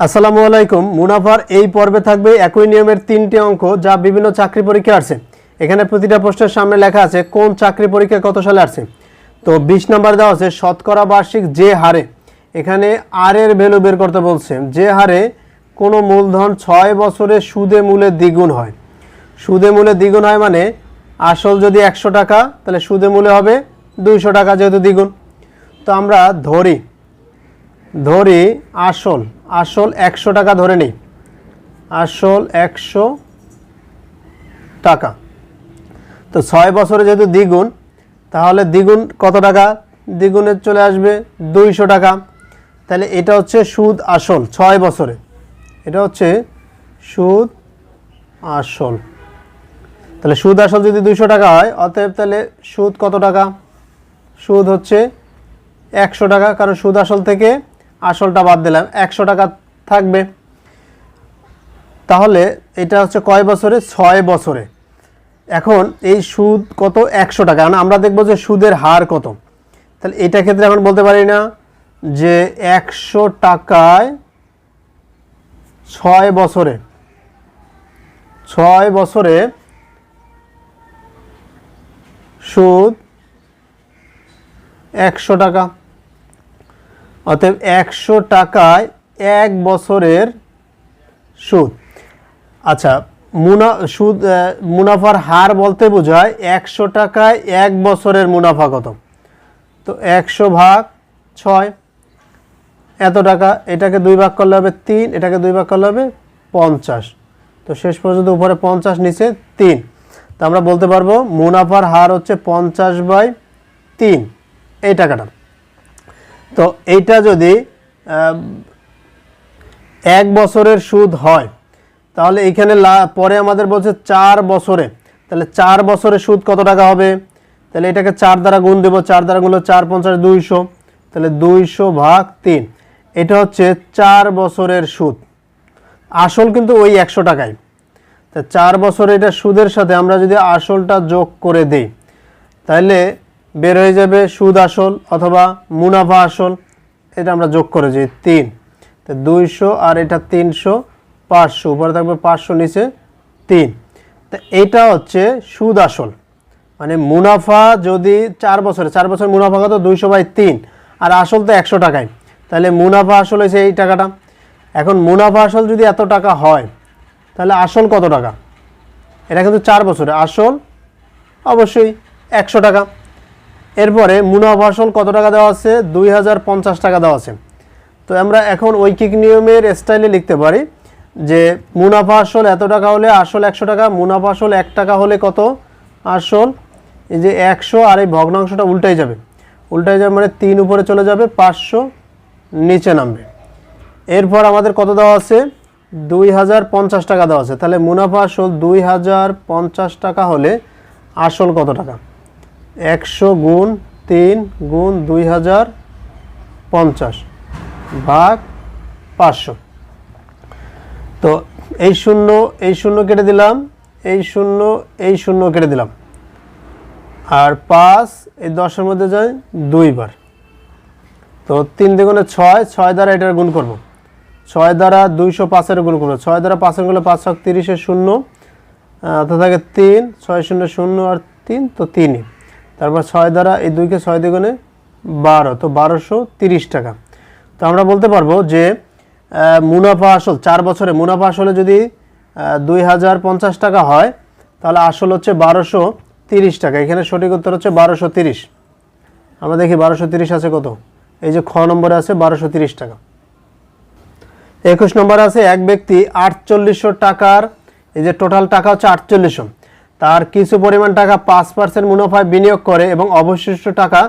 আসসালামু আলাইকুম। মুনাফার এই পর্বে থাকবে একই নিয়মের তিনটি অঙ্ক যা বিভিন্ন চাকরি পরীক্ষা আসছে। এখানে প্রতিটা প্রশ্নের সামনে লেখা আছে, কোন চাকরি পরীক্ষা কত সালে আসছে? তো বিশ নাম্বার দেওয়া আছে, শতকরা বার্ষিক যে হারে। এখানে আর এর ভ্যালু বের করতে বলছে, যে হারে কোনো মূলধন ছয় বছরে সুদে মূলে দ্বিগুণ হয়। সুদে মূলে দ্বিগুণ হয় মানে আসল যদি একশো টাকা, তাহলে সুদে মূলে হবে দুইশো টাকা যেহেতু দ্বিগুণ। তো আমরা ধরি ধরি আসল আসল একশো টাকা ধরে নিই। আসল একশো টাকা। তো ছয় বছরে যেহেতু দ্বিগুণ, তাহলে দ্বিগুণ কত টাকা? দ্বিগুণে চলে আসবে দুইশো টাকা। তাহলে এটা হচ্ছে সুদ আসল ছয় বছরে। এটা হচ্ছে সুদ আসল। তাহলে সুদ আসল যদি দুইশো টাকা হয়, অতএব তাহলে সুদ কত টাকা? সুদ হচ্ছে একশো টাকা। কারণ সুদ আসল থেকে আসলটা বাদ দিলাম। একশো টাকা থাকবে। তাহলে এটা হচ্ছে কয় বছরে? ছয় বছরে। এখন এই সুদ কত? একশো টাকা। কারণ আমরা দেখব যে সুদের হার কত। তাহলে এটা ক্ষেত্রে এখন বলতে পারি না যে একশো টাকায় ছয় বছরে ছয় বছরে সুদ একশো টাকা। অতএব একশো টাকায় এক বছরের সুদ। আচ্ছা মুনা, সুদ মুনাফার হার বলতে বোঝায় একশো টাকায় এক বছরের মুনাফা কত? তো একশো ভাগ ছয়। এত টাকা, এটাকে দুই ভাগ করলে হবে তিন, এটাকে দুই ভাগ করলে হবে পঞ্চাশ। তো শেষ পর্যন্ত উপরে পঞ্চাশ, নিচে তিন। তো আমরা বলতে পারব মুনাফার হার হচ্ছে পঞ্চাশ বাই তিন। এই টাকাটা। তো এইটা যদি এক বছরের সুদ হয়, তাহলে এইখানে লা- পরে আমাদের বলছে চার বছরে, তাহলে চার বছরের সুদ কত টাকা হবে? তাহলে এটাকে চার দ্বারা গুণ দেবো, চার দ্বারা গুণ হলে চার পঞ্চাশ দুইশো, তাহলে দুইশো ভাগ তিন, এটা হচ্ছে চার বছরের সুদ। আসল কিন্তু ওই একশো টাকায়। তা চার বছর এটা সুদের সাথে আমরা যদি আসলটা যোগ করে দিই, তাহলে বের হয়ে যাবে সুদ আসল অথবা মুনাফা আসল, এটা আমরা যোগ করে দিই তিন। তো দুইশো আর এটা তিনশো, পাঁচশো, উপরে থাকবে পাঁচশো, নিচে তিন। তো এটা হচ্ছে সুদ আসল। মানে মুনাফা যদি চার বছরে, চার বছর মুনাফা কত? দুইশো বাই তিন। আর আসল তো একশো টাকায়। তাহলে মুনাফা আসল হয়েছে এই টাকাটা। এখন মুনাফা আসল যদি এত টাকা হয়, তাহলে আসল কত টাকা? এটা কিন্তু চার বছরে। আসল অবশ্যই একশো টাকা। এরপরে আসল কত টাকা দেওয়া আছে? দুই হাজার পঞ্চাশ টাকা দেওয়া আছে। তো আমরা এখন ঐকিক নিয়মের স্টাইলে লিখতে পারি যে মুনাফা আসল এত টাকা হলে আসল একশো টাকা মুনাফা আসল এক টাকা হলে কত? আসল এই যে একশো আর এই ভগ্নাংশটা উল্টাই যাবে। উল্টাই যাবে মানে তিন উপরে চলে যাবে, পাঁচশো নিচে নামবে। এরপর আমাদের কত দেওয়া আছে? দুই হাজার পঞ্চাশ টাকা দেওয়া আছে। তাহলে মুনাফা আসল দুই হাজার পঞ্চাশ টাকা হলে আসল কত টাকা? একশো গুণ তিন গুণ দুই হাজার পঞ্চাশ ভাগ পাঁচশো। তো এই শূন্য এই শূন্য কেটে দিলাম, এই শূন্য এই শূন্য কেটে দিলাম। আর পাঁচ, এই দশের মধ্যে যায় দুইবার। তো তিন দ্বিগুণে ছয় ছয় দ্বারা এটার গুণ করব। ছয় দ্বারা দুইশো পাঁচের গুণ করব। ছয় দ্বারা পাঁচের গুণে পাঁচ ছক তিরিশে শূন্য তো থাকে তিন, ছয় শূন্য শূন্য আর তিন, তো তিনই। তারপর ছয় দ্বারা এই দুইকে ছয় দ্বিগুণে বারো, তো বারোশো তিরিশ টাকা। তো আমরা বলতে পারব যে মুনাফা আসল, চার বছরে মুনাফা আসলে যদি দুই হাজার পঞ্চাশ টাকা হয়, তাহলে আসল হচ্ছে বারোশো তিরিশ টাকা। এখানে সঠিক উত্তর হচ্ছে বারোশো তিরিশ। আমরা দেখি বারোশো তিরিশ আছে কত? এই যে খ নম্বরে আছে বারোশো তিরিশ টাকা। একুশ নম্বর আছে এক ব্যক্তি আটচল্লিশশো টাকার, এই যে টোটাল টাকা হচ্ছে আটচল্লিশশো। তার কিছু পরিমাণ টাকা পাঁচ পার্সেন্ট মুনাফায় বিনিয়োগ করে এবং অবশিষ্ট টাকা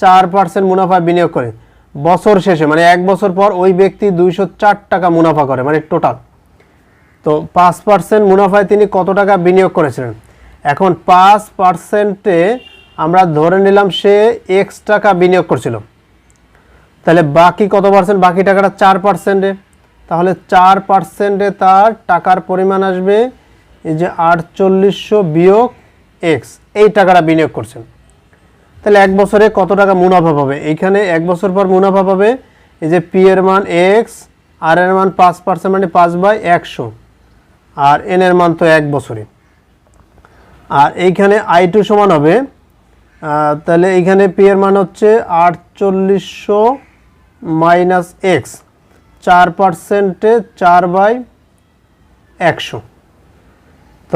চার পার্সেন্ট মুনাফায় বিনিয়োগ করে। বছর শেষে মানে এক বছর পর ওই ব্যক্তি দুইশো চার টাকা মুনাফা করে মানে টোটাল তো পাঁচ পার্সেন্ট মুনাফায় তিনি কত টাকা বিনিয়োগ করেছিলেন? এখন পাঁচ পার্সেন্টে আমরা ধরে নিলাম সে এক্স টাকা বিনিয়োগ করছিল। তাহলে বাকি কত পার্সেন্ট বাকি টাকাটা চার পার্সেন্টে তাহলে চার পার্সেন্টে তার টাকার পরিমাণ আসবে এই যে আটচল্লিশশো বিয়োগ এক্স এই টাকাটা বিনিয়োগ করছেন। তাহলে এক বছরে কত টাকা মুনাফা পাবে? এইখানে এক বছর পর মুনাফা পাবে এই যে পি এর মান এক্স আর এর মান পাঁচ পার্সেন্ট মানে পাঁচ বাই একশো, আর এন এর মান তো এক বছরে। আর এইখানে আই টু সমান হবে তাহলে এইখানে পি এর মান হচ্ছে আটচল্লিশশো মাইনাস এক্স চার পার্সেন্টে চার বাই একশো।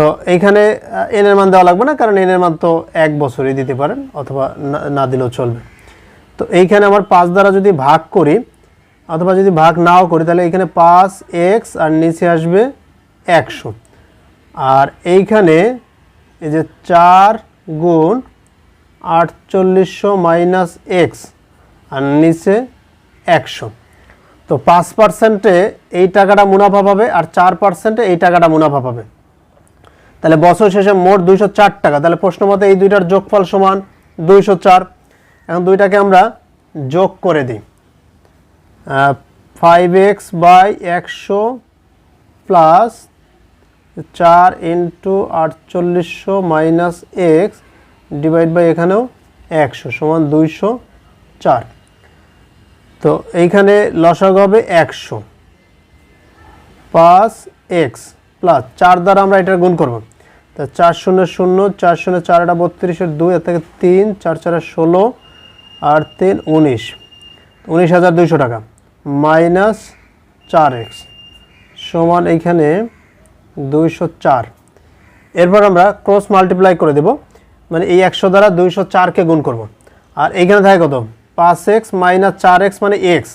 তো এইখানে এন এর মান দেওয়া লাগবে না, কারণ এন এর মান তো এক বছরই দিতে পারেন অথবা না- না দিলেও চলবে। তো এইখানে আমার পাঁচ দ্বারা যদি ভাগ করি, অথবা যদি ভাগ নাও করি, তাহলে এইখানে পাঁচ এক্স আর নিচে আসবে একশো। আর এইখানে এই যে চার গুণ আটচল্লিশশো মাইনাস এক্স আর নিচে একশো। তো পাঁচ পার্সেন্টে এই টাকাটা মুনাফা পাবে আর চার পার্সেন্টে এই টাকাটা মুনাফা পাবে। তাহলে বছর শেষে মোট দুইশো চার টাকা। তাহলে প্রশ্ন মতে এই দুইটার যোগফল সমান দুইশো চার। এখন দুইটাকে আমরা যোগ করে দিই। ফাইভ এক্স বাই একশো প্লাস চার ইন্টু আটচল্লিশশো মাইনাস এক্স ডিভাইড বাই এখানেও একশো সমান দুইশো চার। তো এইখানে লসাগ হবে একশো পাঁচ এক্স প্লাস চার দ্বারা আমরা এটা গুণ করব। তা চার শূন্য শূন্য, চার শূন্য চার এটা বত্রিশের দুই, এর থেকে তিন, চার চার ষোলো, আর তিন উনিশ। উনিশ হাজার দুইশো টাকা। মাইনাস চার এক্স সমান এইখানে দুইশো চার। এরপর আমরা ক্রস মাল্টিপ্লাই করে দেব। মানে এই একশো দ্বারা দুইশো চারকে গুণ করব। আর এইখানে থাকে কত? পাঁচ এক্স মাইনাস চার এক্স মানে এক্স।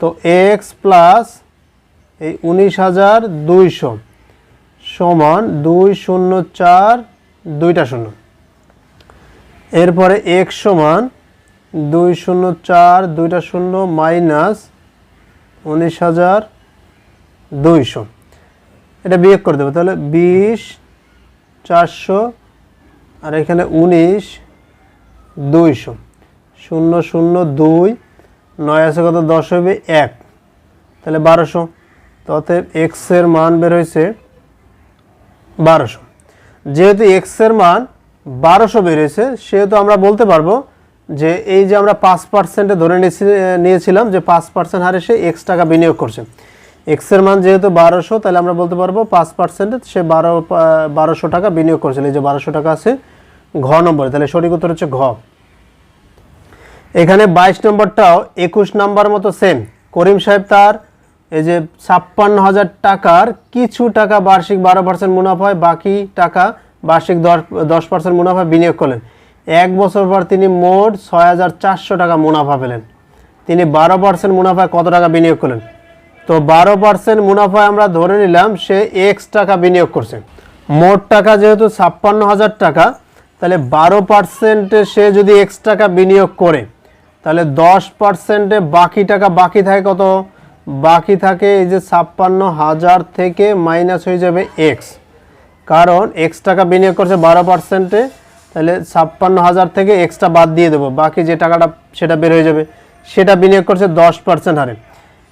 তো এক্স প্লাস এই উনিশ হাজার দুইশো। সমান দুই শূন্য চার, দুইটা শূন্য। এরপরে এক্স সমান দুই শূন্য চার, দুইটা শূন্য মাইনাস উনিশ হাজার দুইশো। এটা বিয়োগ করে দেবো, তাহলে বিশ, চারশো, আর এখানে উনিশ, দুইশো। শূন্য শূন্য দুই, নয় আছে কত? দশ হবে এক। তাহলে বারোশো। তো এক্সের মান বের হয়েছে বারোশো। যেহেতু এক্সের মান বারোশো বের হয়েছে সেহেতু আমরা বলতে পারব যে এই যে আমরা পাঁচ পার্সেন্টে ধরে নিয়েছি- নিয়েছিলাম যে পাঁচ পার্সেন্ট হারে সে এক্স টাকা বিনিয়োগ করছে। এক্সের মান যেহেতু বারোশো, তাহলে আমরা বলতে পারব পাঁচ পার্সেন্টে সে বারো, বারোশো টাকা বিনিয়োগ করছিল। এই যে বারোশো টাকা আছে ঘ নম্বরে, তাহলে সঠিক উত্তর হচ্ছে ঘ। এখানে বাইশ নম্বরটাও একুশ নাম্বার মতো সেম করিম সাহেব তার এই যে ছাপ্পান্ন হাজার টাকার কিছু টাকা বার্ষিক বারো পার্সেন্ট মুনাফায় বাকি টাকা বার্ষিক দশ দশ পার্সেন্ট মুনাফা বিনিয়োগ করলেন। এক বছর পর তিনি মোট ছয় হাজার চারশো টাকা মুনাফা পেলেন। তিনি বারো পার্সেন্ট মুনাফায় কত টাকা বিনিয়োগ করলেন? তো বারো পার্সেন্ট মুনাফায় আমরা ধরে নিলাম সে এক্স টাকা বিনিয়োগ করছে। মোট টাকা যেহেতু ছাপ্পান্ন হাজার টাকা, তাহলে বারো পার্সেন্টে সে যদি এক্স টাকা বিনিয়োগ করে, তাহলে দশ পার্সেন্টে বাকি টাকা বাকি থাকে কত? বাকি থাকে এই যে ছাপ্পান্ন হাজার থেকে মাইনাস হয়ে যাবে এক্স। কারণ এক্স টাকা বিনিয়োগ করছে বারো পার্সেন্টে, তাহলে ছাপ্পান্ন হাজার থেকে এক্সট্রা বাদ দিয়ে দেবো। বাকি যে টাকাটা সেটা বের হয়ে যাবে, সেটা বিনিয়োগ করছে দশ পার্সেন্ট হারে।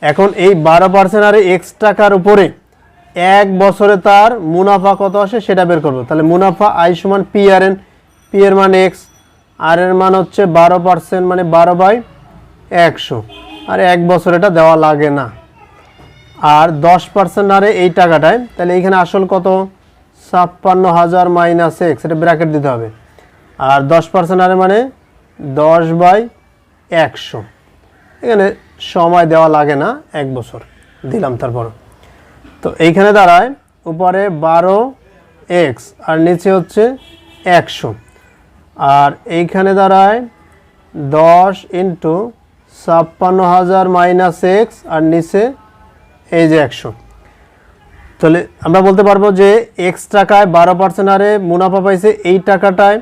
এখন এই বারো পার্সেন্ট হারে এক্স টাকার উপরে এক বছরে তার মুনাফা কত আসে সেটা বের করব। তাহলে মুনাফা আই সমান পি আর এন, পি এর মান এক্স, আর এর মান হচ্ছে বারো পার্সেন্ট মানে বারো বাই একশো। আর এক বছর এটা দেওয়া লাগে না। আর দশ পার্সেন্ট আরে এই টাকাটায়, তাহলে এইখানে আসল কত? ছাপ্পান্ন হাজার মাইনাস এক্স এটা ব্র্যাকেট দিতে হবে। আর দশ পার্সেন্ট আরে মানে দশ বাই একশো। এখানে সময় দেওয়া লাগে না, এক বছর দিলাম তারপর। তো এইখানে দাঁড়ায়, উপরে বারো এক্স আর নিচে হচ্ছে একশো। আর এইখানে দাঁড়ায় দশ ইন্টু ছাপ্পান্ন হাজার মাইনাস এক্স আর নিচে এই যে একশো। তাহলে আমরা বলতে পারব যে এক্স টাকায় বারো পার্সেন্ট হারে মুনাফা পাইছে এই টাকাটায়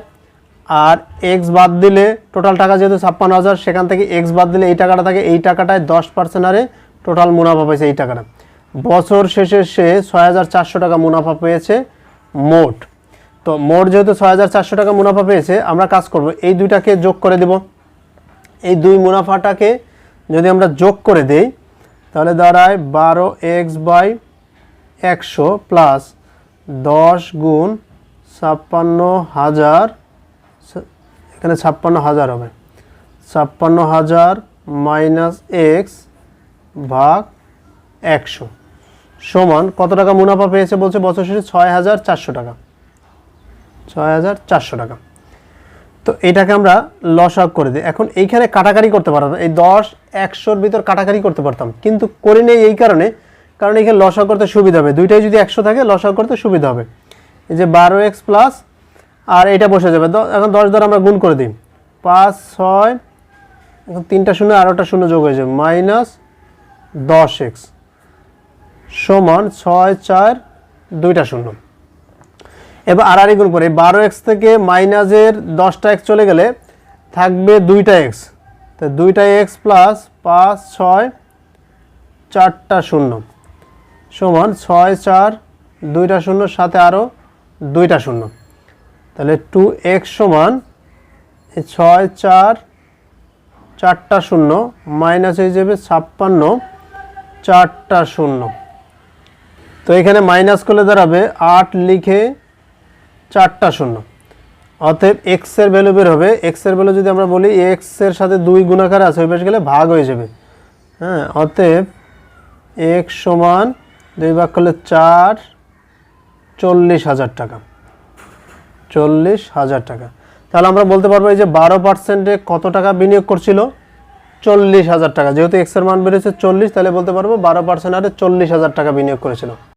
আর এক্স বাদ দিলে টোটাল টাকা যেহেতু ছাপ্পান্ন হাজার, সেখান থেকে এক্স বাদ দিলে এই টাকাটা থাকে, এই টাকাটায় দশ পার্সেন্ট হারে টোটাল মুনাফা পাইছে এই টাকাটা। বছর শেষে সে ছয় হাজার চারশো টাকা মুনাফা পেয়েছে মোট। তো মোট যেহেতু ছয় হাজার চারশো টাকা মুনাফা পেয়েছে, আমরা কাজ করব। এই দুইটাকে যোগ করে দেব। এই দুই মুনাফাটাকে যদি আমরা যোগ করে দেই, তাহলে দাঁড়ায় বারো এক্স বাই একশো প্লাস দশ গুণ ছাপ্পান্ন হাজার, এখানে ছাপ্পান্ন হাজার হবে। ছাপ্পান্ন হাজার মাইনাস এক্স ভাগ একশো সমান কত টাকা মুনাফা পেয়েছে বলছে? বছর শেষে ছয় হাজার চারশো টাকা। ছয় হাজার চারশো টাকা। তো এটাকে আমরা লসাগ করে দিই। এখন এইখানে কাটাকারি করতে পারতাম, এই দশ, একশোর ভিতর কাটাকারি করতে পারতাম। কিন্তু করি নেই এই কারণে, কারণ এখানে লসাগ করতে সুবিধা হবে। দুইটাই যদি একশো থাকে লসাগ করতে সুবিধা হবে। এই যে বারো এক্স প্লাস, আর এটা বসে যাবে। এখন দশ দ্বারা আমরা গুণ করে দিই। পাঁচ, ছয়, এখন তিনটা শূন্য আরোটা শূন্য যোগ হয়ে যাবে। মাইনাস দশ এক্স সমান ছয়, চার, দুইটা শূন্য। এবার আর আর গুণ করে বারো এক্স থেকে মাইনাসের দশটা এক্স চলে গেলে থাকবে দুইটা এক্স তো দুইটা এক্স প্লাস পাঁচ, ছয়, চারটা শূন্য। সমান ছয়, চার, দুইটা শূন্য, সাথে আরও দুইটা শূন্য। তাহলে টু এক্স সমান ছয়, চার, চারটা শূন্য মাইনাস হয়ে যাবে ছাপ্পান্ন, চারটা শূন্য। তো এখানে মাইনাস করলে দাঁড়াবে আট লিখে চারটা শূন্য। অতএব এক্সের ভ্যালু বের হবে। এক্সের ভ্যালু যদি আমরা বলি এক্সের সাথে দুই গুণাকার আছে, ওই পাশে গেলে ভাগ হয়ে যাবে। হ্যাঁ অতএব এক্স সমান দুই ভাগ করলে চার, চল্লিশ হাজার টাকা। চল্লিশ হাজার টাকা। তাহলে আমরা বলতে পারব এই যে বারো পার্সেন্টে কত টাকা বিনিয়োগ করছিল? চল্লিশ হাজার টাকা। যেহেতু এক্সের মান বেড়েছে চল্লিশ, তাহলে বলতে পারব বারো পার্সেন্ট আরে চল্লিশ হাজার টাকা বিনিয়োগ করেছিল।